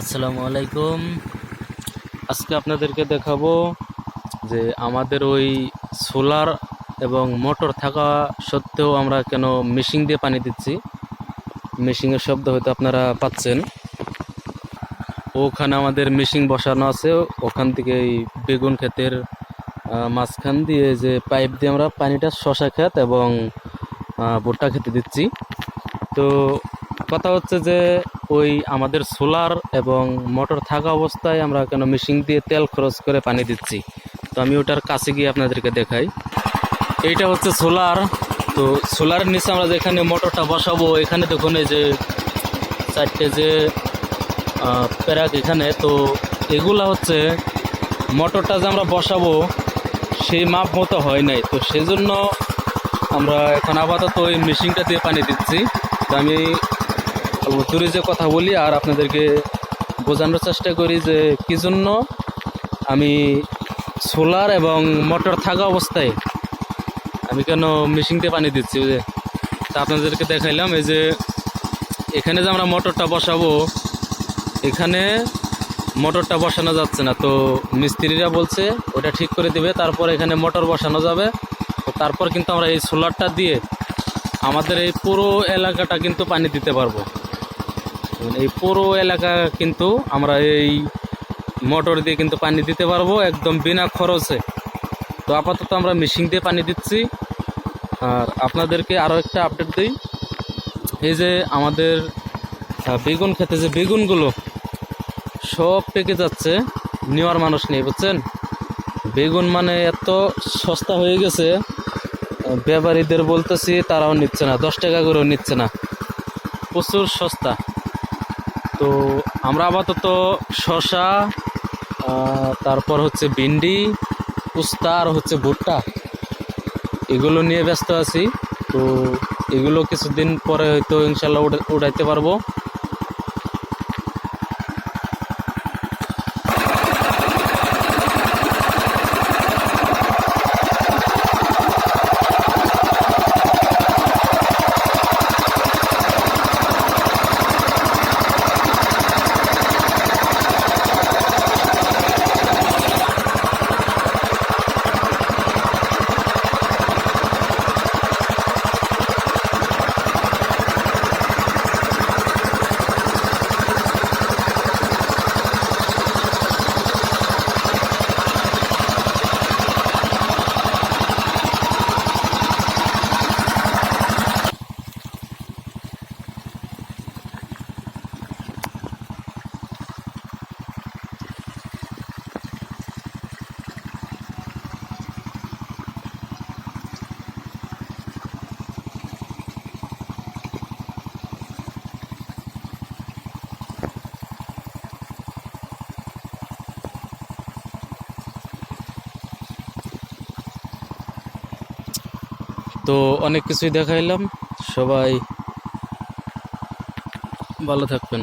আসসালামু আলাইকুম। আজকে আপনাদেরকে দেখাবো যে আমাদের ওই সোলার এবং মোটর থাকা সত্ত্বেও আমরা কেন মেশিন দিয়ে পানি দিচ্ছি। মেশিনের শব্দ হয়তো আপনারা পাচ্ছেন। ওখানে আমাদের মেশিন বসানো আছে। ওখান থেকে এই বেগুন ক্ষেতের মাঝখান দিয়ে যে পাইপ দিয়ে আমরা পানিটা শশা ক্ষেত এবং ভুট্টা খেতে দিচ্ছি। তো কথা হচ্ছে যে ওই আমাদের সোলার এবং মোটর থাকা অবস্থায় আমরা কেন মেশিন দিয়ে তেল খরচ করে পানি দিচ্ছি? তো আমি ওটার কাছে গিয়ে আপনাদেরকে দেখাই। এইটা হচ্ছে সোলার। তো সোলারের নিচে আমরা যেখানে মোটরটা বসাবো, এখানে দেখুন এই যে চারটে যে প্যারাক এখানে, তো এগুলা হচ্ছে মোটরটা যে আমরা বসাবো, সেই মাপ মতো হয় নাই। তো সেই জন্য আমরা এখন আপাতত ওই মেশিনটা দিয়ে পানি দিচ্ছি। তো আমি দূরে যে কথা বলি আর আপনাদেরকে বোঝানোর চেষ্টা করি যে কী জন্য আমি সোলার এবং মোটর থাকা অবস্থায় আমি কেন মেশিন দিয়ে পানি দিচ্ছি যে তা আপনাদেরকে দেখাইলাম, এই যে এখানে যে আমরা মোটরটা বসাবো, এখানে মোটরটা বসানো যাচ্ছে না। তো মিস্ত্রিরা বলছে, ওটা ঠিক করে দিবে, তারপর এখানে মোটর বসানো যাবে। তো তারপর কিন্তু আমরা এই সোলারটা দিয়ে আমাদের এই পুরো এলাকাটা কিন্তু পানি দিতে পারব। এই পুরো এলাকা কিন্তু আমরা এই মোটর দিয়ে কিন্তু পানি দিতে পারব একদম বিনা খরচে। তো আপাতত আমরা মেশিন দিয়ে পানি দিচ্ছি। আর আপনাদেরকে আরও একটা আপডেট দিই। এই যে আমাদের বেগুন খেতে যে বেগুনগুলো, সব পেকে যাচ্ছে, নেওয়ার মানুষ নেই, বুঝছেন? বেগুন মানে এত সস্তা হয়ে গেছে ব্যাপারীদের বলতেছি তারাও নিচ্ছে না, দশ টাকা করেও নিচ্ছে না। প্রচুর সস্তা। তো আমরা আপাতত শশা তারপর হচ্ছে ভিন্ডি, পুস্তা আর হচ্ছে ভুট্টা এগুলো নিয়ে ব্যস্ত আছি। তো এগুলো কিছুদিন পরে হয়তো ইনশাল্লাহ উঠাইতে পারব। তো অনেক কিছুই দেখাইলাম। সবাই ভালো থাকবেন।